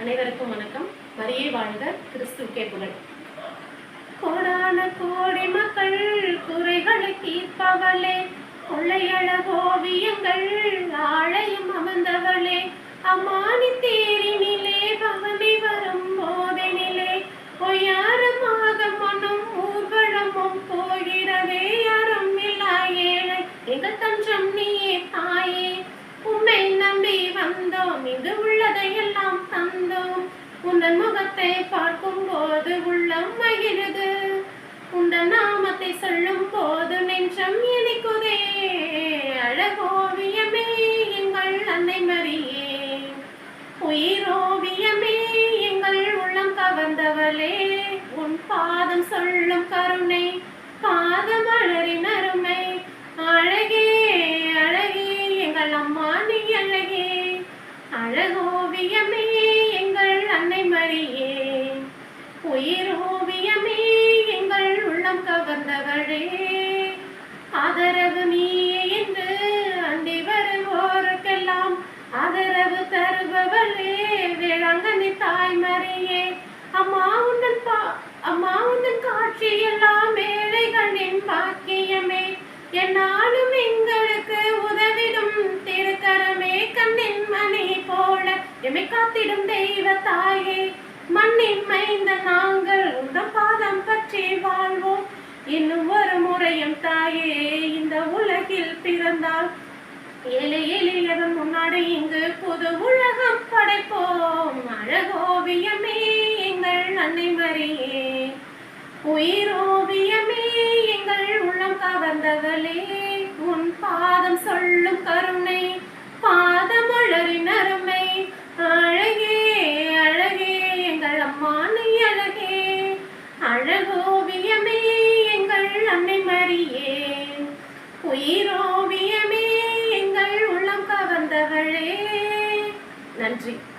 அனைவருக்கும் வணக்கம். வரியே வாழ்க கிறிஸ்துக்கே புகழ் கோடான கோடி மக்கள் குறைகளை தீர்ப்பவளே. கொள்ளையழகோவியங்கள் ஆழையும் அமர்ந்தவளே. அம்மானி தேரினிலே பவனி வரும் போதெனிலே. பொய்யாரமாக மனம் ஊர்வலமும் போகிறதே யாரும் இல்லா ஏழை எங்கள் தஞ்சம் நீயே தாயே. உம்மை நம்பி வந்தோம். இது உன்னன் முகத்தை பார்க்கும் போது உள்ளம் மகிழுது. உந்தன் நாமத்தை சொல்லும் போது நெஞ்சம் இனிக்குதே. அழகோவியமே எங்கள் அன்னை மரியே. உயிரோவியமே எங்கள் உள்ளம் கவர்ந்தவளே. உன் பாதம் சொல்லும் கருணை பாதம் அழறின் அருமை. அழகே அழகே எங்கள் அம்மா நீ அழகே. அழகோவியமே அன்னை மரியே உயிரோவியமே எங்கள் உள்ளம் கவர்ந்தவளே. ஆதரவு நீயே என்று அண்டி வருவோருக்கெல்லாம் ஆதரவு தருபவளே. வேளாங்கண்ணி தாய்மறையே அம்மா உந்தன் பா அம்மா உந்தன் காட்சி எல்லாம் ஏழைகளின் பாக்கியமே. என்னாலும் எங்களுக்கு எமை காத்திடும் தெய்வ தாயே மண்ணின் மைந்த நாங்கள் உந்தன் பாதம் பற்றி வாழ்வோம். இன்னும் ஒரு முறையும் தாயே இந்த உலகில் பிறந்தால் ஏழை எளியதன் முன்னாடி இங்கு புது உலகம் படைப்போம். அழகோவியமே எங்கள் அன்னை மரியே உயிரோவியமே எங்கள் உள்ளம் கவர்ந்தவளே உன் பாதம் சொல்லும் கருணை பா அழகோவியமே எங்கள் அன்னை மரியே. உயிரோவியமே எங்கள் உள்ளம் கவர்ந்தவளே. நன்றி.